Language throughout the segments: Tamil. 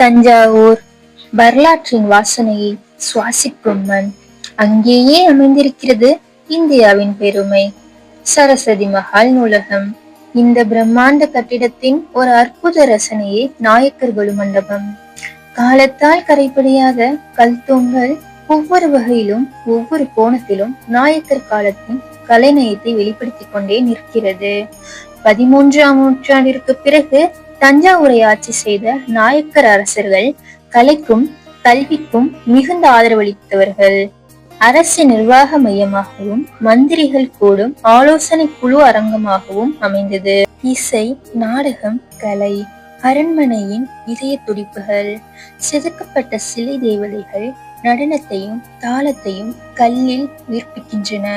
தஞ்சாவூர் வரலாற்றின் வாசனையை சுவாசிக்கும் மண் அங்கேயே அமைந்திருக்கிறது இந்தியாவின் பெருமை. சரஸ்வதி மஹால் நூலகம். இந்த பிரம்மாண்ட கட்டிடத்தின் ஒரு அற்புத ரசனையே நாயக்கர்கள் மண்டபம். காலத்தால் கரைப்படியாத கல் தூண்கள் ஒவ்வொரு வகையிலும் ஒவ்வொரு கோணத்திலும் நாயக்கர் காலத்தின் கலைநயத்தை வெளிப்படுத்திக் கொண்டே நிற்கிறது. பதிமூன்றாம் நூற்றாண்டிற்கு பிறகு தஞ்சாவூரை ஆட்சி செய்த நாயக்கர் அரசர்கள் கலைக்கும் கல்விக்கும் மிகுந்த ஆதரவளித்தவர்கள். அரசு நிர்வாக மையமாகவும் மந்திரிகள் கூடும் ஆலோசனை குழு அரங்கமாகவும் அமைந்தது. இசை நாடகம் கலை அரண்மனையின் இதய துடிப்புகள் செதுக்கப்பட்ட சிலை தேவதைகள் நடனத்தையும் தாளத்தையும் கல்லில் உயிர்ப்பிக்கின்றன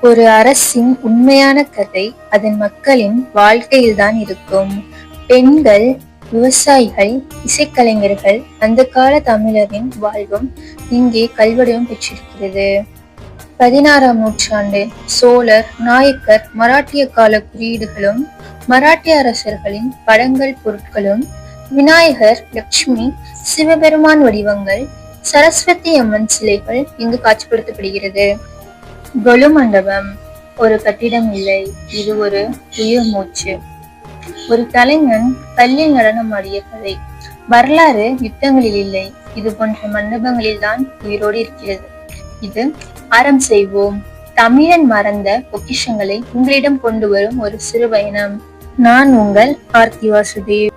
ஒரு அரசின் உண்மையான கதை அதன் மக்களின் வாழ்க்கையில்தான் இருக்கும். பெண்கள் விவசாயிகள் இசைக்கலைஞர்கள் அந்த கால தமிழரின் வாழ்வும் இங்கே கல்வடிவம் பெற்றிருக்கிறது. பதினாறாம் நூற்றாண்டு சோழர் நாயக்கர் மராட்டிய கால குறியீடுகளும் மராட்டிய அரசர்களின் படங்கள் பொருட்களும் விநாயகர் லட்சுமி சிவபெருமான் வடிவங்கள் சரஸ்வதி அம்மன் சிலைகள் இங்கு காட்சிப்படுத்தப்படுகிறது. கொலு மண்டபம். ஒரு கட்டிடம் இல்லை. இது ஒரு உயிர் மூச்சு. ஒரு கலைஞன் கல்லில் நடனமாடிய கதை. வரலாறு யுத்தங்களில் இல்லை. இது போன்ற மண்டபங்களில் தான் உயிரோடு இருக்கிறது. இது அறம் செய்வோம். தமிழன் மறந்த பொக்கிஷங்களை உங்களிடம் கொண்டு வரும் ஒரு சிறு பயணம் நான் உங்கள் ஆர்த்தி வாசுதேவ்.